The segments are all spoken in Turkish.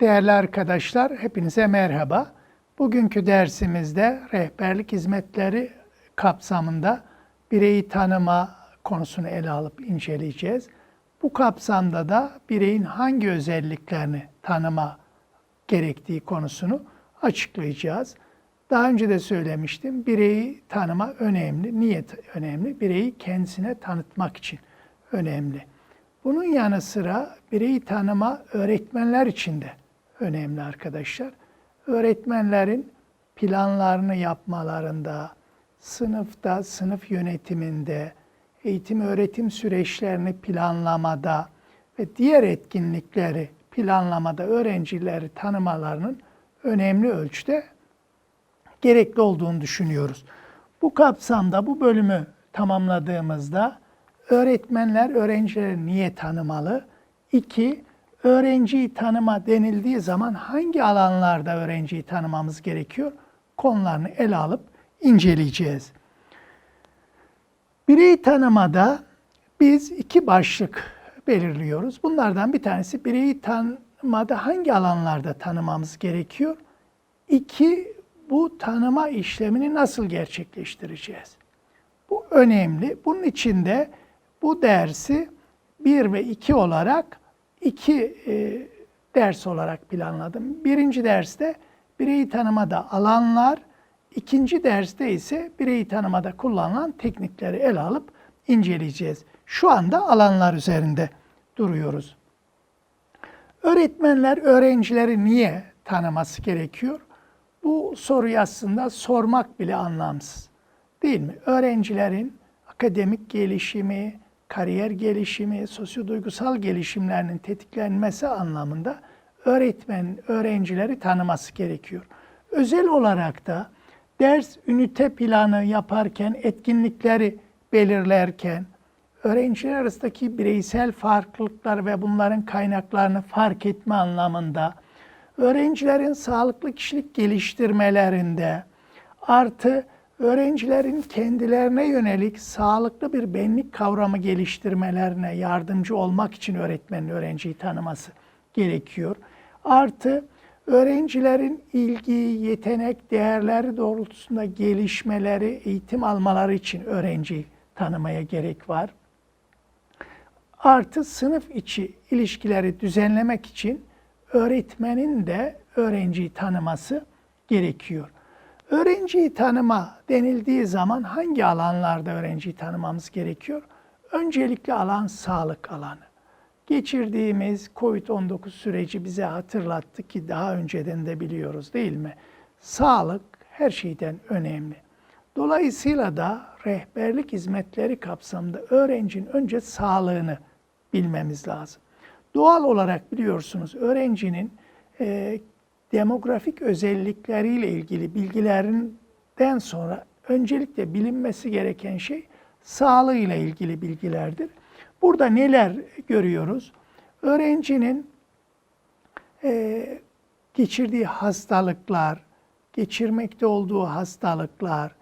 Değerli arkadaşlar, hepinize merhaba. Bugünkü dersimizde rehberlik hizmetleri kapsamında bireyi tanıma konusunu ele alıp inceleyeceğiz. Bu kapsamda da bireyin hangi özelliklerini tanıma gerektiği konusunu açıklayacağız. Daha önce de söylemiştim. Bireyi tanıma önemli. Niyet önemli. Bireyi kendisine tanıtmak için önemli. Bunun yanı sıra bireyi tanıma öğretmenler için de önemli arkadaşlar. Öğretmenlerin planlarını yapmalarında, sınıfta, sınıf yönetiminde, eğitim öğretim süreçlerini planlamada ve diğer etkinlikleri planlamada öğrencileri tanımalarının önemli ölçüde gerekli olduğunu düşünüyoruz. Bu kapsamda bu bölümü tamamladığımızda öğretmenler öğrencileri niye tanımalı? İki, öğrenciyi tanıma denildiği zaman hangi alanlarda öğrenciyi tanımamız gerekiyor? Konularını ele alıp inceleyeceğiz. Bireyi tanımada biz iki başlık belirliyoruz. Bunlardan bir tanesi bireyi tanımada hangi alanlarda tanımamız gerekiyor? İki, bu tanıma işlemini nasıl gerçekleştireceğiz? Bu önemli. Bunun için de bu dersi 1 ve 2 olarak iki e, ders olarak planladım. Birinci derste bireyi tanımada alanlar, ikinci derste ise bireyi tanımada kullanılan teknikleri ele alıp inceleyeceğiz. Şu anda alanlar üzerinde duruyoruz. Öğretmenler öğrencileri niye tanıması gerekiyor? Bu soruyu aslında sormak bile anlamsız. Değil mi? Öğrencilerin akademik gelişimi, kariyer gelişimi, sosyoduygusal gelişimlerinin tetiklenmesi anlamında öğretmen öğrencileri tanıması gerekiyor. Özel olarak da ders ünite planı yaparken, etkinlikleri belirlerken, öğrenciler arasındaki bireysel farklılıklar ve bunların kaynaklarını fark etme anlamında, öğrencilerin sağlıklı kişilik geliştirmelerinde, artı öğrencilerin kendilerine yönelik sağlıklı bir benlik kavramı geliştirmelerine yardımcı olmak için öğretmenin öğrenciyi tanıması gerekiyor. Artı öğrencilerin ilgi, yetenek, değerleri doğrultusunda gelişmeleri, eğitim almaları için öğrenciyi tanımaya gerek var. Artı sınıf içi ilişkileri düzenlemek için öğretmenin de öğrenciyi tanıması gerekiyor. Öğrenciyi tanıma denildiği zaman hangi alanlarda öğrenciyi tanımamız gerekiyor? Öncelikle alan sağlık alanı. Geçirdiğimiz COVID-19 süreci bize hatırlattı ki daha önceden de biliyoruz değil mi? Sağlık her şeyden önemli. Dolayısıyla da rehberlik hizmetleri kapsamında öğrencinin önce sağlığını bilmemiz lazım. Doğal olarak biliyorsunuz öğrencinin e, demografik özellikleriyle ilgili bilgilerinden sonra öncelikle bilinmesi gereken şey sağlığıyla ilgili bilgilerdir. Burada neler görüyoruz? Öğrencinin e, geçirdiği hastalıklar, geçirmekte olduğu hastalıklar,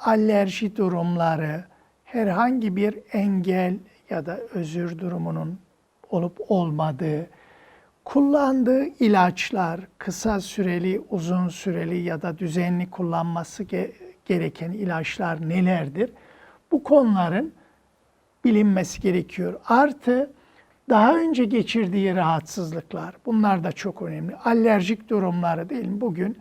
alerji durumları, herhangi bir engel ya da özür durumunun olup olmadığı, kullandığı ilaçlar, kısa süreli, uzun süreli ya da düzenli kullanması ge- gereken ilaçlar nelerdir? Bu konuların bilinmesi gerekiyor. Artı daha önce geçirdiği rahatsızlıklar, bunlar da çok önemli. Alerjik durumları değil? Bugün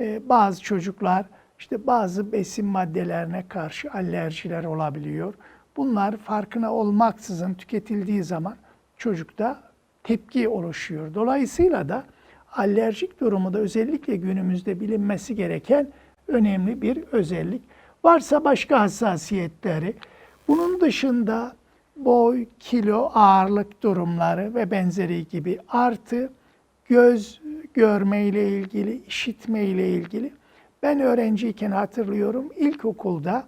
e, bazı çocuklar işte bazı besin maddelerine karşı alerjiler olabiliyor. Bunlar farkına olmaksızın tüketildiği zaman çocukta tepki oluşuyor. Dolayısıyla da alerjik durumu da özellikle günümüzde bilinmesi gereken önemli bir özellik. Varsa başka hassasiyetleri, bunun dışında boy, kilo, ağırlık durumları ve benzeri gibi artı göz görme ile ilgili, işitme ile ilgili. Ben öğrenciyken hatırlıyorum ilkokulda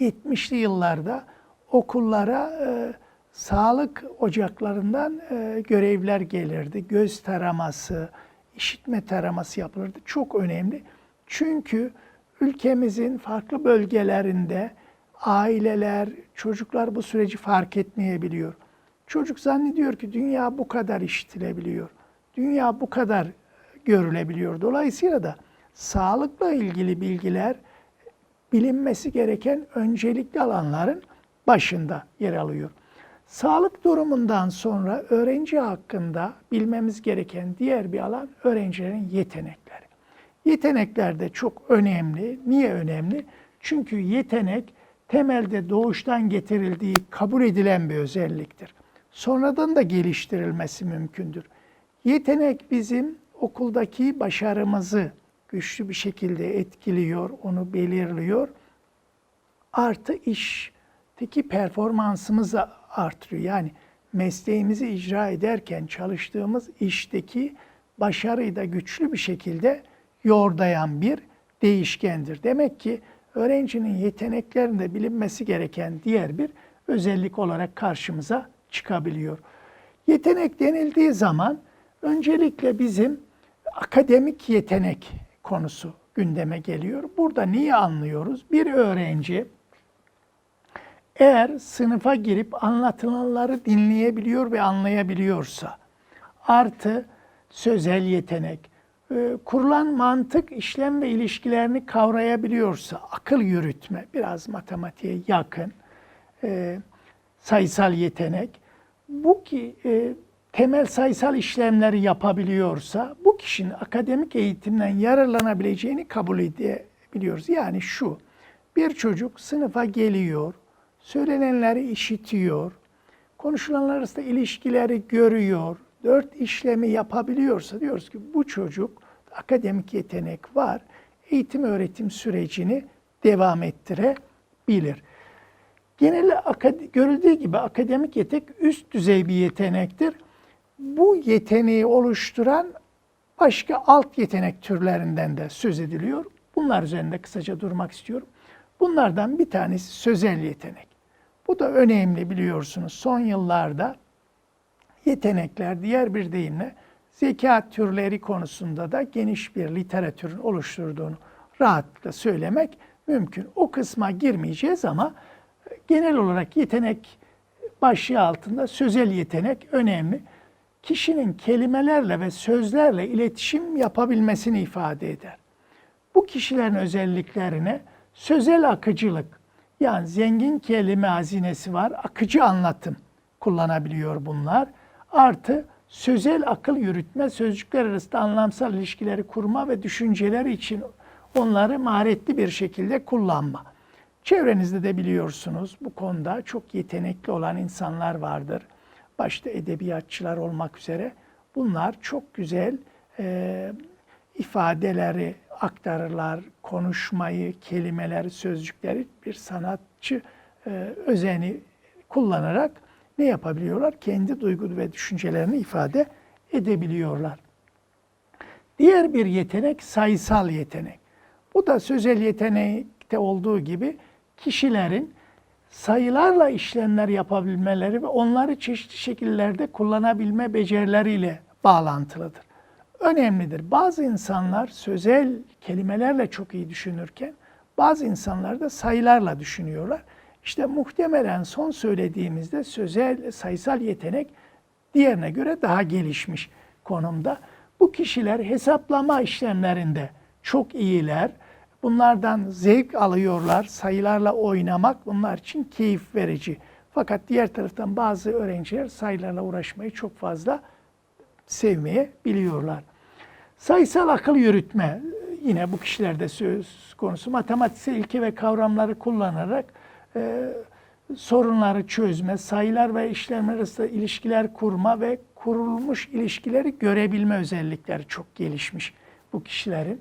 70'li yıllarda okullara e, sağlık ocaklarından e, görevler gelirdi. Göz taraması, işitme taraması yapılırdı. Çok önemli. Çünkü ülkemizin farklı bölgelerinde aileler, çocuklar bu süreci fark etmeyebiliyor. Çocuk zannediyor ki dünya bu kadar işitilebiliyor. dünya bu kadar görülebiliyor. Dolayısıyla da sağlıkla ilgili bilgiler bilinmesi gereken öncelikli alanların başında yer alıyor. Sağlık durumundan sonra öğrenci hakkında bilmemiz gereken diğer bir alan öğrencilerin yetenekleri. Yetenekler de çok önemli. Niye önemli? Çünkü yetenek temelde doğuştan getirildiği kabul edilen bir özelliktir. Sonradan da geliştirilmesi mümkündür. Yetenek bizim okuldaki başarımızı güçlü bir şekilde etkiliyor, onu belirliyor. Artı işteki performansımızı artırıyor. Yani mesleğimizi icra ederken çalıştığımız işteki başarıyı da güçlü bir şekilde yordayan bir değişkendir. Demek ki öğrencinin yeteneklerinde bilinmesi gereken diğer bir özellik olarak karşımıza çıkabiliyor. Yetenek denildiği zaman öncelikle bizim akademik yetenek konusu gündeme geliyor. Burada neyi anlıyoruz? Bir öğrenci eğer sınıfa girip anlatılanları dinleyebiliyor ve anlayabiliyorsa, artı sözel yetenek, e, kurulan mantık, işlem ve ilişkilerini kavrayabiliyorsa, akıl yürütme, biraz matematiğe yakın, e, sayısal yetenek, bu ki e, temel sayısal işlemleri yapabiliyorsa, bu kişinin akademik eğitimden yararlanabileceğini kabul edebiliyoruz. Yani şu, bir çocuk sınıfa geliyor, söylenenleri işitiyor, konuşulanlar arasında ilişkileri görüyor, dört işlemi yapabiliyorsa diyoruz ki bu çocuk akademik yetenek var, eğitim öğretim sürecini devam ettirebilir. Genel görüldüğü gibi akademik yetenek üst düzey bir yetenektir. Bu yeteneği oluşturan başka alt yetenek türlerinden de söz ediliyor. Bunlar üzerinde kısaca durmak istiyorum. Bunlardan bir tanesi sözel yetenek. Bu da önemli biliyorsunuz. Son yıllarda yetenekler diğer bir deyimle zeka türleri konusunda da geniş bir literatürün oluşturduğunu rahatlıkla söylemek mümkün. O kısma girmeyeceğiz ama genel olarak yetenek başlığı altında sözel yetenek önemli. Kişinin kelimelerle ve sözlerle iletişim yapabilmesini ifade eder. Bu kişilerin özelliklerine sözel akıcılık, yani zengin kelime hazinesi var, akıcı anlatım kullanabiliyor bunlar. Artı sözel akıl yürütme, sözcükler arasında anlamsal ilişkileri kurma ve düşünceler için onları maharetli bir şekilde kullanma. Çevrenizde de biliyorsunuz bu konuda çok yetenekli olan insanlar vardır. Başta edebiyatçılar olmak üzere. Bunlar çok güzel e, ifadeleri aktarırlar, konuşmayı, kelimeleri, sözcükleri bir sanatçı e, özeni kullanarak ne yapabiliyorlar? Kendi duygu ve düşüncelerini ifade edebiliyorlar. Diğer bir yetenek sayısal yetenek. Bu da sözel yetenekte olduğu gibi kişilerin sayılarla işlemler yapabilmeleri ve onları çeşitli şekillerde kullanabilme becerileriyle bağlantılıdır. Önemlidir. Bazı insanlar sözel kelimelerle çok iyi düşünürken bazı insanlar da sayılarla düşünüyorlar. İşte muhtemelen son söylediğimizde sözel sayısal yetenek diğerine göre daha gelişmiş konumda. Bu kişiler hesaplama işlemlerinde çok iyiler. Bunlardan zevk alıyorlar. Sayılarla oynamak bunlar için keyif verici. Fakat diğer taraftan bazı öğrenciler sayılarla uğraşmayı çok fazla sevmeye biliyorlar. Sayısal akıl yürütme yine bu kişilerde söz konusu. Matematiksel ilke ve kavramları kullanarak e, sorunları çözme, sayılar ve işlemler arasında ilişkiler kurma ve kurulmuş ilişkileri görebilme özellikleri çok gelişmiş bu kişilerin.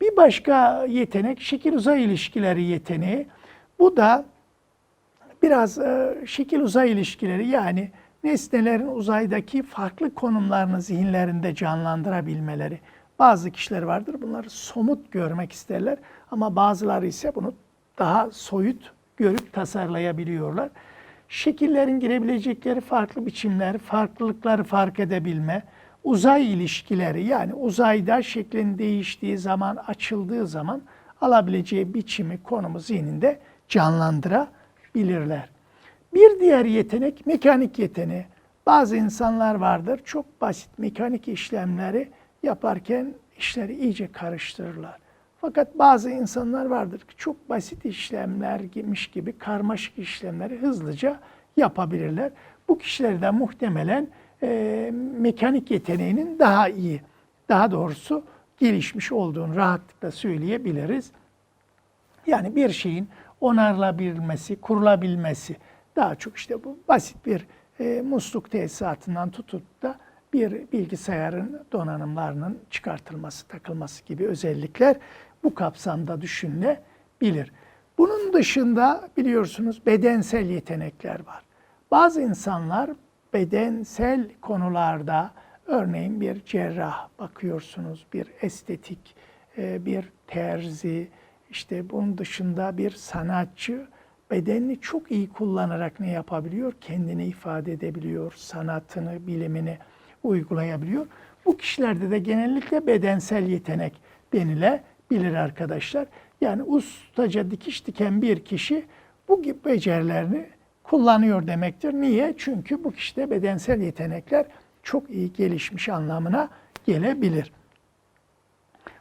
Bir başka yetenek şekil uzay ilişkileri yeteneği. Bu da biraz e, şekil uzay ilişkileri yani nesnelerin uzaydaki farklı konumlarını zihinlerinde canlandırabilmeleri. Bazı kişiler vardır bunları somut görmek isterler ama bazıları ise bunu daha soyut görüp tasarlayabiliyorlar. Şekillerin girebilecekleri farklı biçimler, farklılıkları fark edebilme, uzay ilişkileri yani uzayda şeklin değiştiği zaman, açıldığı zaman alabileceği biçimi, konumu zihninde canlandırabilirler. Bir diğer yetenek mekanik yeteneği. Bazı insanlar vardır çok basit mekanik işlemleri yaparken işleri iyice karıştırırlar. Fakat bazı insanlar vardır ki çok basit işlemler gibmiş gibi karmaşık işlemleri hızlıca yapabilirler. Bu kişiler de muhtemelen e, mekanik yeteneğinin daha iyi, daha doğrusu gelişmiş olduğunu rahatlıkla söyleyebiliriz. Yani bir şeyin onarılabilmesi, kurulabilmesi daha çok işte bu basit bir e, musluk tesisatından tutup da bir bilgisayarın donanımlarının çıkartılması, takılması gibi özellikler bu kapsamda düşünülebilir. Bunun dışında biliyorsunuz bedensel yetenekler var. Bazı insanlar bedensel konularda örneğin bir cerrah bakıyorsunuz, bir estetik, e, bir terzi, işte bunun dışında bir sanatçı bedenini çok iyi kullanarak ne yapabiliyor? Kendini ifade edebiliyor, sanatını, bilimini uygulayabiliyor. Bu kişilerde de genellikle bedensel yetenek denilebilir arkadaşlar. Yani ustaca dikiş diken bir kişi bu gibi becerilerini kullanıyor demektir. Niye? Çünkü bu kişide bedensel yetenekler çok iyi gelişmiş anlamına gelebilir.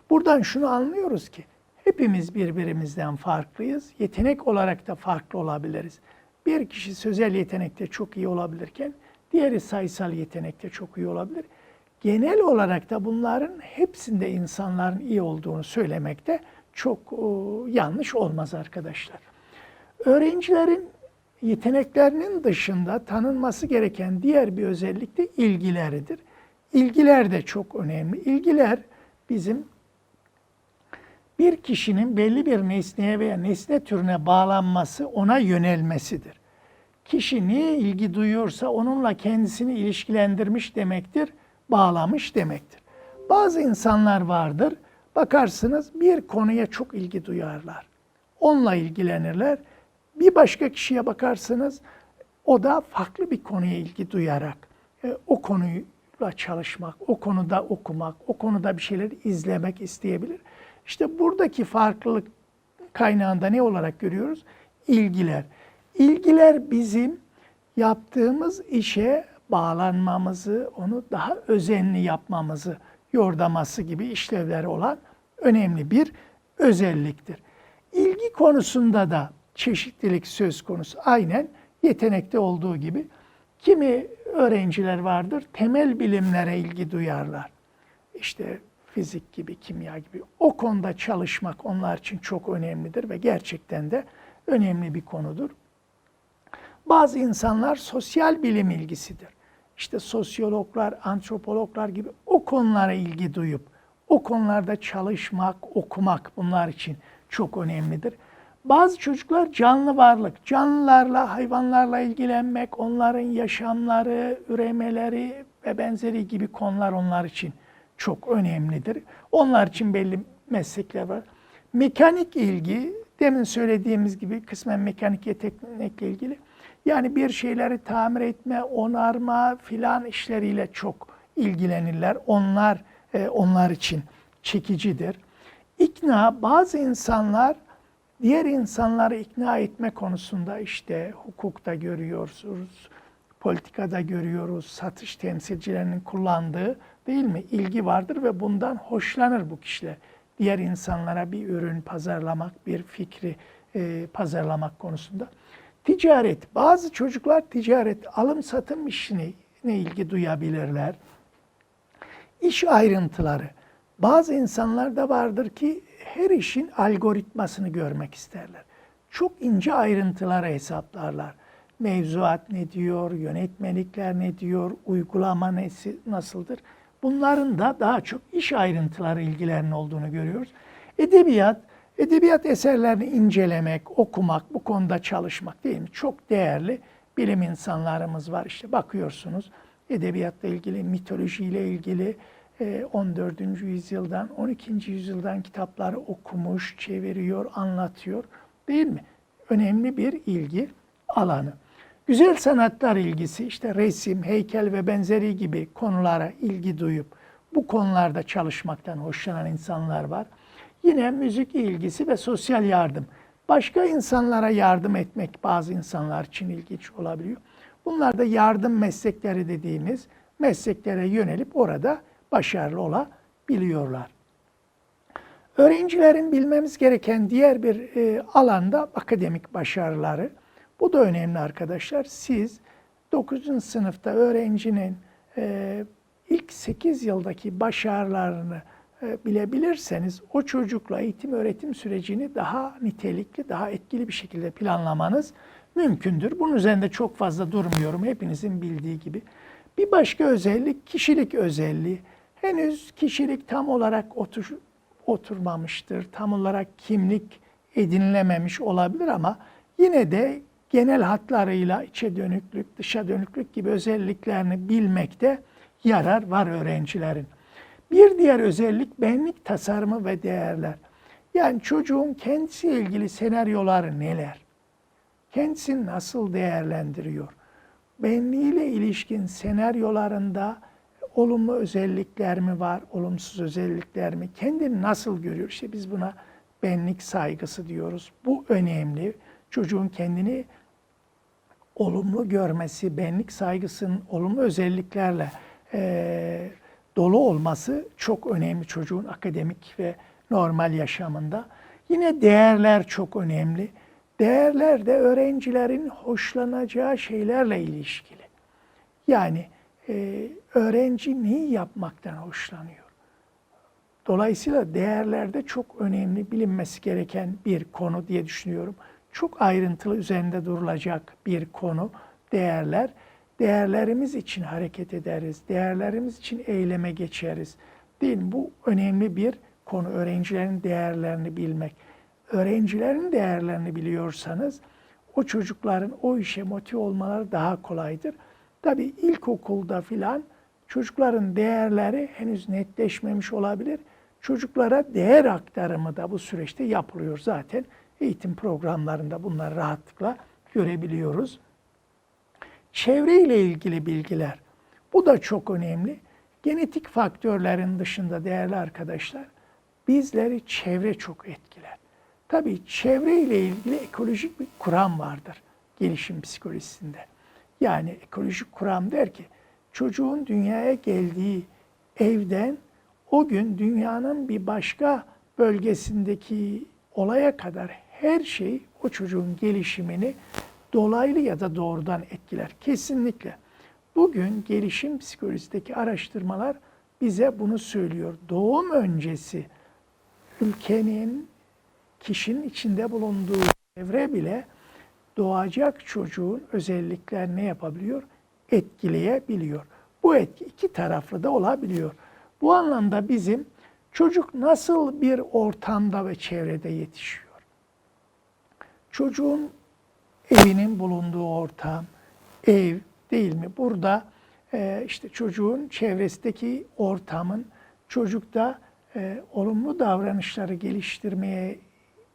Buradan şunu anlıyoruz ki hepimiz birbirimizden farklıyız. Yetenek olarak da farklı olabiliriz. Bir kişi sözel yetenekte çok iyi olabilirken diğeri sayısal yetenekte çok iyi olabilir. Genel olarak da bunların hepsinde insanların iyi olduğunu söylemekte çok o, yanlış olmaz arkadaşlar. Öğrencilerin yeteneklerinin dışında tanınması gereken diğer bir özellik de ilgileridir. İlgiler de çok önemli. İlgiler bizim bir kişinin belli bir nesneye veya nesne türüne bağlanması, ona yönelmesidir. Kişi niye ilgi duyuyorsa onunla kendisini ilişkilendirmiş demektir, bağlamış demektir. Bazı insanlar vardır, bakarsınız bir konuya çok ilgi duyarlar. Onunla ilgilenirler. Bir başka kişiye bakarsınız, o da farklı bir konuya ilgi duyarak e, o konuyla çalışmak, o konuda okumak, o konuda bir şeyler izlemek isteyebilir. İşte buradaki farklılık kaynağında ne olarak görüyoruz? İlgiler. İlgiler bizim yaptığımız işe bağlanmamızı, onu daha özenli yapmamızı yordaması gibi işlevleri olan önemli bir özelliktir. İlgi konusunda da çeşitlilik söz konusu. Aynen yetenekte olduğu gibi kimi öğrenciler vardır temel bilimlere ilgi duyarlar. İşte fizik gibi, kimya gibi o konuda çalışmak onlar için çok önemlidir ve gerçekten de önemli bir konudur. Bazı insanlar sosyal bilim ilgisidir. İşte sosyologlar, antropologlar gibi o konulara ilgi duyup o konularda çalışmak, okumak bunlar için çok önemlidir. Bazı çocuklar canlı varlık, canlılarla, hayvanlarla ilgilenmek, onların yaşamları, üremeleri ve benzeri gibi konular onlar için çok önemlidir. Onlar için belli meslekler var. Mekanik ilgi, demin söylediğimiz gibi kısmen mekanik yetenekle ilgili. Yani bir şeyleri tamir etme, onarma filan işleriyle çok ilgilenirler. Onlar e, onlar için çekicidir. İkna, bazı insanlar diğer insanları ikna etme konusunda işte hukukta görüyoruz, politikada görüyoruz, satış temsilcilerinin kullandığı değil mi? ilgi vardır ve bundan hoşlanır bu kişiler. Diğer insanlara bir ürün pazarlamak, bir fikri e, pazarlamak konusunda. Ticaret, bazı çocuklar ticaret, alım satım işine ne ilgi duyabilirler. İş ayrıntıları. Bazı insanlar da vardır ki her işin algoritmasını görmek isterler. Çok ince ayrıntılara hesaplarlar. Mevzuat ne diyor, yönetmelikler ne diyor, uygulama nesi, nasıldır? Bunların da daha çok iş ayrıntıları ilgilerinin olduğunu görüyoruz. Edebiyat, edebiyat eserlerini incelemek, okumak, bu konuda çalışmak değil mi? Çok değerli bilim insanlarımız var. İşte bakıyorsunuz edebiyatla ilgili, mitolojiyle ilgili 14. E, yüzyıldan, 12. yüzyıldan kitapları okumuş, çeviriyor, anlatıyor değil mi? Önemli bir ilgi alanı. Güzel sanatlar ilgisi işte resim, heykel ve benzeri gibi konulara ilgi duyup bu konularda çalışmaktan hoşlanan insanlar var. Yine müzik ilgisi ve sosyal yardım. Başka insanlara yardım etmek bazı insanlar için ilginç olabiliyor. Bunlar da yardım meslekleri dediğimiz mesleklere yönelip orada başarılı olabiliyorlar. Öğrencilerin bilmemiz gereken diğer bir e, alanda akademik başarıları. Bu da önemli arkadaşlar. Siz 9. sınıfta öğrencinin e, ilk 8 yıldaki başarılarını e, bilebilirseniz o çocukla eğitim öğretim sürecini daha nitelikli, daha etkili bir şekilde planlamanız mümkündür. Bunun üzerinde çok fazla durmuyorum hepinizin bildiği gibi. Bir başka özellik kişilik özelliği. Henüz kişilik tam olarak otur, oturmamıştır. Tam olarak kimlik edinilememiş olabilir ama yine de genel hatlarıyla içe dönüklük, dışa dönüklük gibi özelliklerini bilmekte yarar var öğrencilerin. Bir diğer özellik benlik tasarımı ve değerler. Yani çocuğun kendisiyle ilgili senaryoları neler? Kendisini nasıl değerlendiriyor? Benliğiyle ilişkin senaryolarında olumlu özellikler mi var, olumsuz özellikler mi? Kendini nasıl görüyor? İşte biz buna benlik saygısı diyoruz. Bu önemli. Çocuğun kendini olumlu görmesi, benlik saygısının olumlu özelliklerle e, dolu olması çok önemli çocuğun akademik ve normal yaşamında. Yine değerler çok önemli. Değerler de öğrencilerin hoşlanacağı şeylerle ilişkili. Yani e, öğrenci neyi yapmaktan hoşlanıyor? Dolayısıyla değerlerde çok önemli bilinmesi gereken bir konu diye düşünüyorum. Çok ayrıntılı üzerinde durulacak bir konu değerler. Değerlerimiz için hareket ederiz, değerlerimiz için eyleme geçeriz. Değil mi? Bu önemli bir konu. Öğrencilerin değerlerini bilmek. Öğrencilerin değerlerini biliyorsanız o çocukların o işe motive olmaları daha kolaydır. Tabii ilkokulda filan çocukların değerleri henüz netleşmemiş olabilir. Çocuklara değer aktarımı da bu süreçte yapılıyor zaten. Eğitim programlarında bunları rahatlıkla görebiliyoruz. Çevre ile ilgili bilgiler. Bu da çok önemli. Genetik faktörlerin dışında değerli arkadaşlar, bizleri çevre çok etkiler. Tabii çevre ile ilgili ekolojik bir kuram vardır gelişim psikolojisinde. Yani ekolojik kuram der ki çocuğun dünyaya geldiği evden o gün dünyanın bir başka bölgesindeki olaya kadar her şey o çocuğun gelişimini dolaylı ya da doğrudan etkiler. Kesinlikle. Bugün gelişim psikolojisindeki araştırmalar bize bunu söylüyor. Doğum öncesi ülkenin, kişinin içinde bulunduğu çevre bile doğacak çocuğun özellikler ne yapabiliyor? Etkileyebiliyor. Bu etki iki taraflı da olabiliyor. Bu anlamda bizim çocuk nasıl bir ortamda ve çevrede yetişiyor? Çocuğun evinin bulunduğu ortam, ev değil mi? Burada e, işte çocuğun çevresindeki ortamın çocukta e, olumlu davranışları geliştirmeye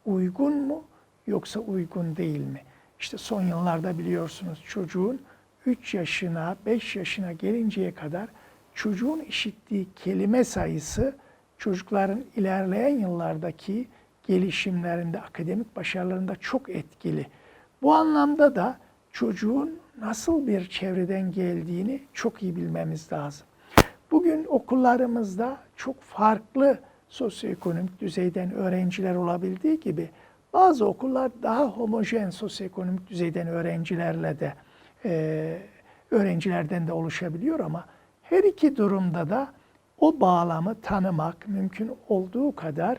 uygun mu yoksa uygun değil mi? İşte son yıllarda biliyorsunuz çocuğun 3 yaşına, 5 yaşına gelinceye kadar çocuğun işittiği kelime sayısı çocukların ilerleyen yıllardaki gelişimlerinde, akademik başarılarında çok etkili. Bu anlamda da çocuğun nasıl bir çevreden geldiğini çok iyi bilmemiz lazım. Bugün okullarımızda çok farklı sosyoekonomik düzeyden öğrenciler olabildiği gibi bazı okullar daha homojen sosyoekonomik düzeyden öğrencilerle de e, öğrencilerden de oluşabiliyor ama her iki durumda da o bağlamı tanımak mümkün olduğu kadar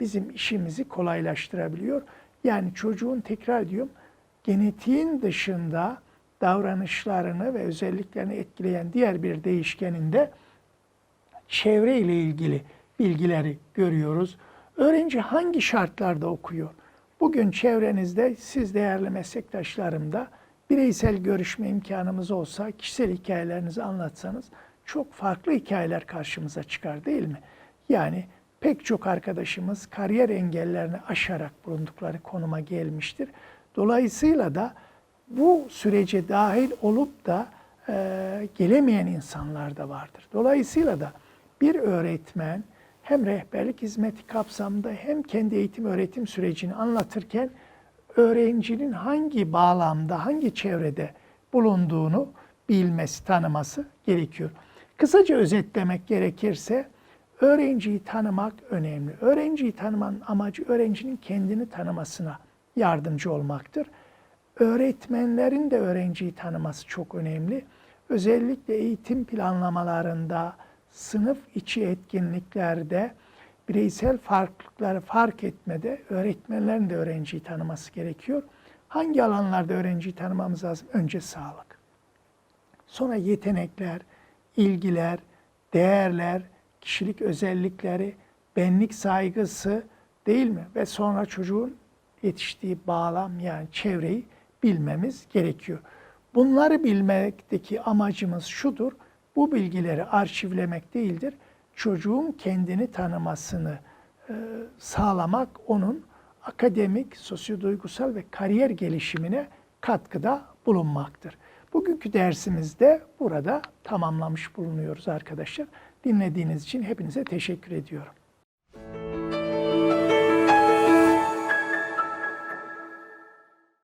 bizim işimizi kolaylaştırabiliyor. Yani çocuğun tekrar diyorum genetiğin dışında davranışlarını ve özelliklerini etkileyen diğer bir değişkeninde çevre ile ilgili bilgileri görüyoruz. Öğrenci hangi şartlarda okuyor? Bugün çevrenizde siz değerli meslektaşlarımda bireysel görüşme imkanımız olsa kişisel hikayelerinizi anlatsanız çok farklı hikayeler karşımıza çıkar değil mi? Yani pek çok arkadaşımız kariyer engellerini aşarak bulundukları konuma gelmiştir. Dolayısıyla da bu sürece dahil olup da e, gelemeyen insanlar da vardır. Dolayısıyla da bir öğretmen hem rehberlik hizmeti kapsamında hem kendi eğitim öğretim sürecini anlatırken öğrencinin hangi bağlamda, hangi çevrede bulunduğunu bilmesi, tanıması gerekiyor. Kısaca özetlemek gerekirse öğrenciyi tanımak önemli. Öğrenciyi tanımanın amacı öğrencinin kendini tanımasına yardımcı olmaktır. Öğretmenlerin de öğrenciyi tanıması çok önemli. Özellikle eğitim planlamalarında, sınıf içi etkinliklerde, bireysel farklılıkları fark etmede öğretmenlerin de öğrenciyi tanıması gerekiyor. Hangi alanlarda öğrenciyi tanımamız lazım? Önce sağlık. Sonra yetenekler, ilgiler, değerler, kişilik özellikleri, benlik saygısı değil mi? Ve sonra çocuğun yetiştiği bağlam yani çevreyi bilmemiz gerekiyor. Bunları bilmekteki amacımız şudur. Bu bilgileri arşivlemek değildir. Çocuğun kendini tanımasını e, sağlamak onun akademik, sosyoduygusal ve kariyer gelişimine katkıda bulunmaktır. Bugünkü dersimizde burada tamamlamış bulunuyoruz arkadaşlar. Dinlediğiniz için hepinize teşekkür ediyorum.